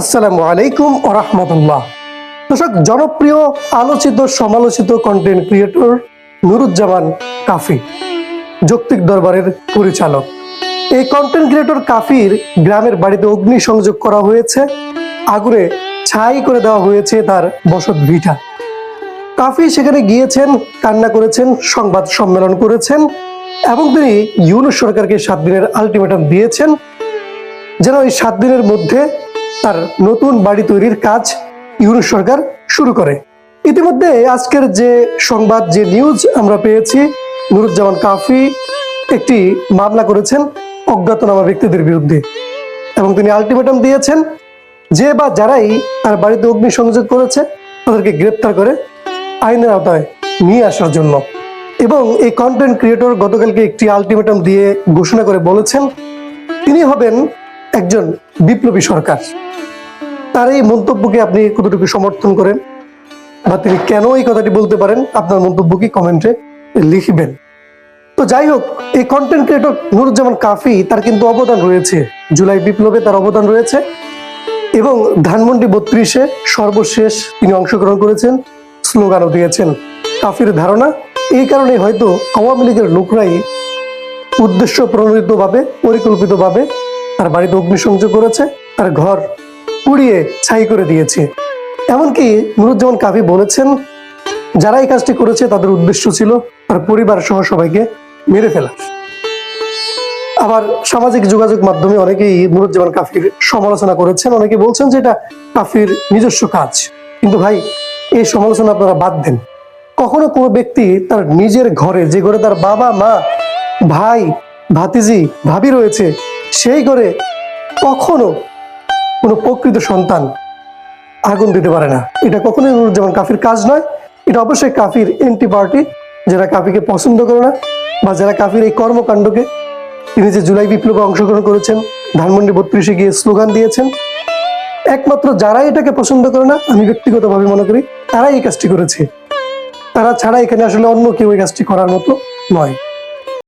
আসসালামু আলাইকুম রহমতুল্লাহ। দর্শক, জনপ্রিয়, আলোচিত, সমালোচিত কন্টেন্ট ক্রিয়েটর নুরুজ্জামান কাফি, যৌক্তিক দরবারের পরিচালক। এই কন্টেন্ট ক্রিয়েটর কাফির গ্রামের বাড়িতে অগ্নি সংযোগ করা হয়েছে। আগুনে ছাই করে দেওয়া হয়েছে তার বসত ভিটা। কাফি সেখানে গিয়েছেন, কান্না করেছেন, সংবাদ সম্মেলন করেছেন এবং তিনি ইউনুস সরকারকে সাত দিনের আলটিমেটাম দিয়েছেন, যেন এই সাত দিনের মধ্যে তার নতুন বাড়ি তৈরির কাজ ইউনুস সরকার শুরু করে। ইতিমধ্যে আজকের যে সংবাদ, যে নিউজ আমরা পেয়েছি, নুরুজ্জামান কাফি একটি মামলা করেছেন অজ্ঞাতনামা ব্যক্তিদের বিরুদ্ধে এবং তিনি আলটিমেটাম দিয়েছেন যে বা যারাই তার বাড়িতে অগ্নি সংযোগ করেছে, তাদেরকে গ্রেপ্তার করে আইনের আওতায় নিয়ে আসার জন্য। এবং এই কন্টেন্ট ক্রিয়েটর গতকালকে একটি আলটিমেটাম দিয়ে ঘোষণা করে বলেছেন, তিনি হবেন একজন বিপ্লবী সরকার। তার এই মন্তব্যকে আপনি কতটুকু সমর্থন করেন? বা তিনি কেন এই কথাটি বলতে পারেন? আপনার মন্তব্য কি কমেন্টে লিখবেন। তো যাই হোক, এই কন্টেন্ট ক্রিয়েটর নুরুজ্জামান কাফি, তার কিন্তু অবদান রয়েছে। জুলাই বিপ্লবে তার অবদান রয়েছে। এবং ধানমন্ডি বত্রিশে সর্বশেষ তিনি অংশগ্রহণ করেছেন, স্লোগানও দিয়েছেন। কাফির ধারণা, এই কারণে হয়তো আওয়ামী লীগের লোকরাই উদ্দেশ্য প্রণোদিতভাবে, পরিকল্পিতভাবে তার বাড়িতে অগ্নিসংযোগ করেছে, তার ঘর পুড়িয়ে ছাই করে দিয়েছে। এমনকি নুরুজ্জামান কাফি বলেছেন, যারা এই কাজটি করেছে তাদের উদ্দেশ্য ছিল তার পরিবার সহ সবাইকে মেরে ফেলা। আবার সামাজিক যোগাযোগ মাধ্যমে অনেকেই নুরুজ্জামান কাফির সমালোচনা করেছেন। অনেকে বলছেন যে এটা কাফির নিজস্ব কাজ। কিন্তু ভাই, এই সমালোচনা আপনারা বাদ দেন। কখনো কোনো ব্যক্তি তার নিজের ঘরে, যে ঘরে তার বাবা, মা, ভাই, ভাতিজি, ভাবি রয়েছে, সেই ঘরে কখনো কোনো প্রকৃত সন্তান আগুন দিতে পারে না। এটা কখনোই যেমন কাফির কাজ নয়। এটা অবশ্যই কাফির এন্টি পার্টি যারা কাফিকে পছন্দ করে না বা যারা কাফির এই কর্মকাণ্ডকে তিনি যে জুলাই বিপ্লবে অংশগ্রহণ করেছেন, ধানমন্ডি বত্রিশে গিয়ে স্লোগান দিয়েছেন, একমাত্র যারা এটাকে পছন্দ করে না, আমি ব্যক্তিগতভাবে মনে করি, তারাই এই কাজটি করেছে। তারা ছাড়া এখানে আসলে অন্য কেউ এই কাজটি করার মতো নয়।